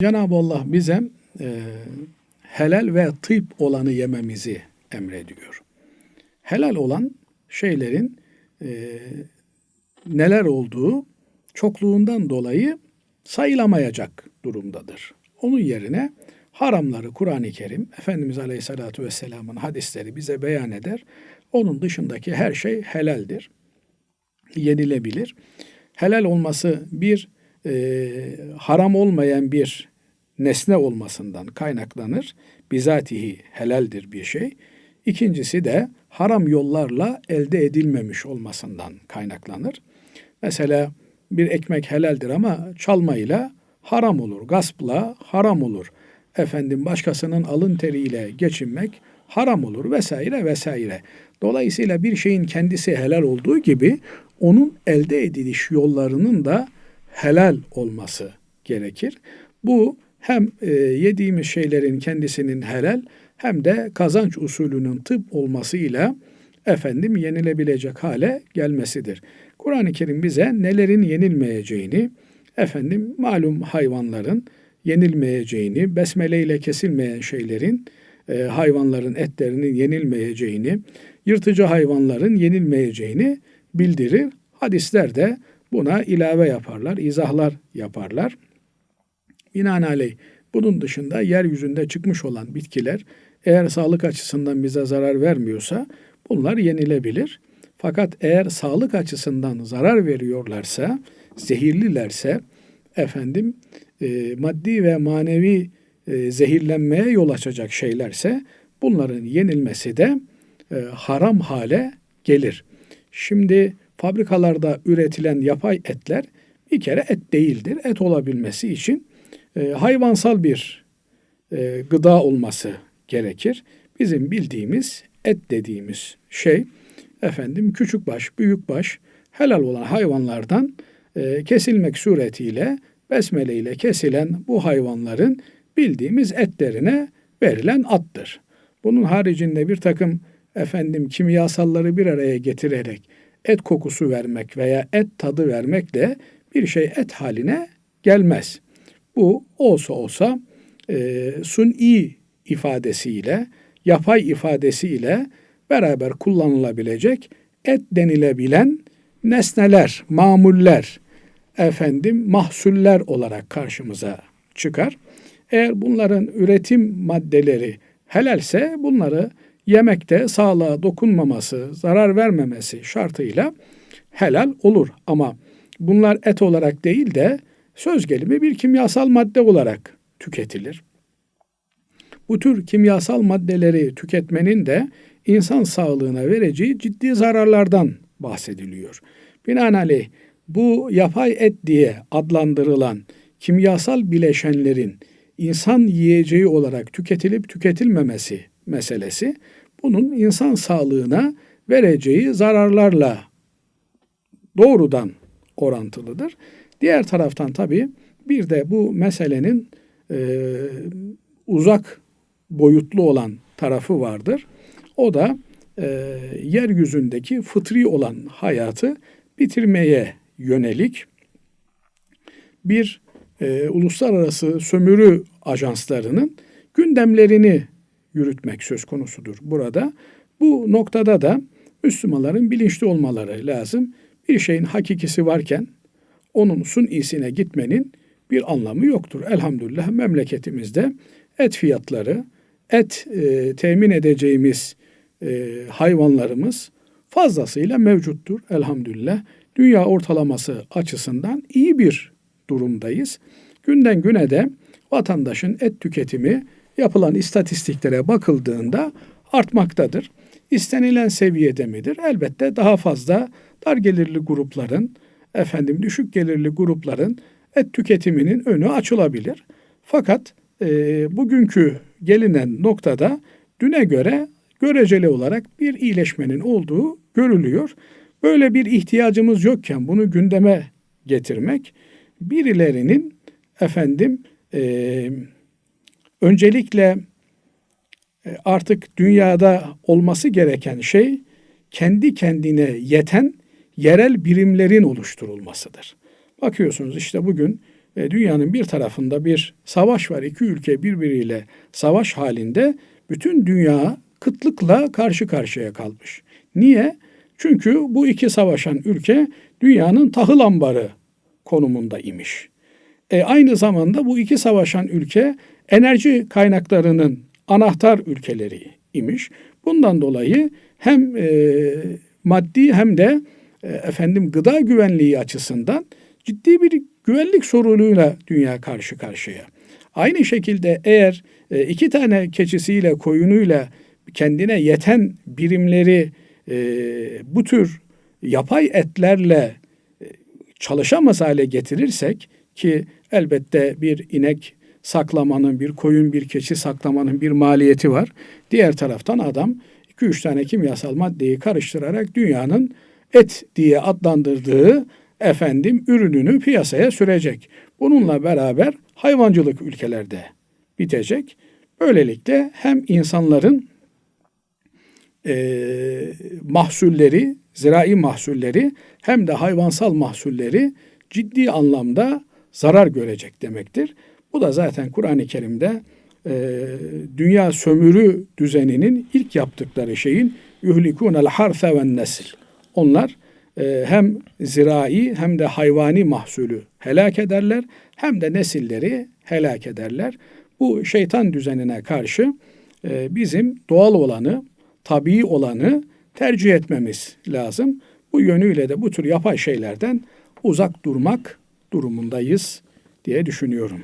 Cenab-ı Allah bize e, helal ve tıp olanı yememizi emrediyor. Helal olan şeylerin e, neler olduğu çokluğundan dolayı sayılamayacak durumdadır. Onun yerine haramları Kur'an-ı Kerim, Efendimiz Aleyhisselatü Vesselam'ın hadisleri bize beyan eder. Onun dışındaki her şey helaldir, yenilebilir. Helal olması bir e, haram olmayan bir nesne olmasından kaynaklanır. Bizatihi helaldir bir şey. İkincisi de haram yollarla elde edilmemiş olmasından kaynaklanır. Mesela bir ekmek helaldir ama çalmayla haram olur, gaspla haram olur. Efendim başkasının alın teriyle geçinmek haram olur vesaire vesaire. Dolayısıyla bir şeyin kendisi helal olduğu gibi onun elde ediliş yollarının da helal olması gerekir. Bu hem e, yediğimiz şeylerin kendisinin helal hem de kazanç usulünün tıp olmasıyla efendim yenilebilecek hale gelmesidir. Kur'an-ı Kerim bize nelerin yenilmeyeceğini, efendim malum hayvanların yenilmeyeceğini, besmele ile kesilmeyen şeylerin, e, hayvanların etlerinin yenilmeyeceğini, yırtıcı hayvanların yenilmeyeceğini bildirir. Hadisler de buna ilave yaparlar, izahlar yaparlar. Binaenaleyh bunun dışında yeryüzünde çıkmış olan bitkiler eğer sağlık açısından bize zarar vermiyorsa bunlar yenilebilir. Fakat eğer sağlık açısından zarar veriyorlarsa, zehirlilerse efendim e, maddi ve manevi e, zehirlenmeye yol açacak şeylerse bunların yenilmesi de e, haram hale gelir. Şimdi fabrikalarda üretilen yapay etler bir kere et değildir. Et olabilmesi için e, hayvansal bir e, gıda olması gerekir. Bizim bildiğimiz et dediğimiz şey efendim küçük baş, büyük baş helal olan hayvanlardan e, kesilmek suretiyle besmele ile kesilen bu hayvanların bildiğimiz etlerine verilen attır. Bunun haricinde bir takım efendim kimyasalları bir araya getirerek et kokusu vermek veya et tadı vermek de bir şey et haline gelmez. Bu olsa olsa e, suni ifadesiyle, yapay ifadesiyle beraber kullanılabilecek et denilebilen nesneler, mamuller, efendim mahsuller olarak karşımıza çıkar. Eğer bunların üretim maddeleri helalse bunları yemekte sağlığa dokunmaması, zarar vermemesi şartıyla helal olur. Ama bunlar et olarak değil de söz gelimi bir kimyasal madde olarak tüketilir. Bu tür kimyasal maddeleri tüketmenin de insan sağlığına vereceği ciddi zararlardan bahsediliyor. Binaenaleyh bu yapay et diye adlandırılan kimyasal bileşenlerin insan yiyeceği olarak tüketilip tüketilmemesi meselesi bunun insan sağlığına vereceği zararlarla doğrudan orantılıdır. Diğer taraftan tabii bir de bu meselenin e, uzak boyutlu olan tarafı vardır. O da e, yeryüzündeki fıtri olan hayatı bitirmeye yönelik bir e, uluslararası sömürü ajanslarının gündemlerini yürütmek söz konusudur burada. Bu noktada da Müslümanların bilinçli olmaları lazım. Bir şeyin hakikisi varken onun sunisine gitmenin bir anlamı yoktur. Elhamdülillah memleketimizde et fiyatları, et e, temin edeceğimiz e, hayvanlarımız fazlasıyla mevcuttur elhamdülillah. Dünya ortalaması açısından iyi bir durumdayız. Günden güne de vatandaşın et tüketimi yapılan istatistiklere bakıldığında artmaktadır. İstenilen seviyede midir? Elbette daha fazla dar gelirli grupların, efendim düşük gelirli grupların et tüketiminin önü açılabilir. Fakat e, bugünkü gelinen noktada düne göre göreceli olarak bir iyileşmenin olduğu görülüyor. Böyle bir ihtiyacımız yokken bunu gündeme getirmek birilerinin efendim e, öncelikle e, artık dünyada olması gereken şey kendi kendine yeten yerel birimlerin oluşturulmasıdır. Bakıyorsunuz işte bugün e, dünyanın bir tarafında bir savaş var. iki ülke birbiriyle savaş halinde bütün dünya kıtlıkla karşı karşıya kalmış. Niye? Çünkü bu iki savaşan ülke dünyanın tahıl ambarı konumunda imiş. E, aynı zamanda bu iki savaşan ülke enerji kaynaklarının anahtar ülkeleri imiş. Bundan dolayı hem e, maddi hem de efendim gıda güvenliği açısından ciddi bir güvenlik sorunuyla dünya karşı karşıya. Aynı şekilde eğer e, iki tane keçisiyle koyunuyla kendine yeten birimleri e, bu tür yapay etlerle e, çalışamaz hale getirirsek ki elbette bir inek saklamanın, bir koyun, bir keçi saklamanın bir maliyeti var. Diğer taraftan adam 2-3 tane kimyasal maddeyi karıştırarak dünyanın et diye adlandırdığı efendim ürününü piyasaya sürecek. Bununla beraber hayvancılık ülkelerde bitecek. Böylelikle hem insanların e, mahsulleri, zirai mahsulleri hem de hayvansal mahsulleri ciddi anlamda zarar görecek demektir. Bu da zaten Kur'an-ı Kerim'de e, dünya sömürü düzeninin ilk yaptıkları şeyin yuhlikunel harfe ve nesil. Onlar e, hem zirai hem de hayvani mahsulü helak ederler hem de nesilleri helak ederler. Bu şeytan düzenine karşı e, bizim doğal olanı, tabii olanı tercih etmemiz lazım. Bu yönüyle de bu tür yapay şeylerden uzak durmak durumundayız diye düşünüyorum.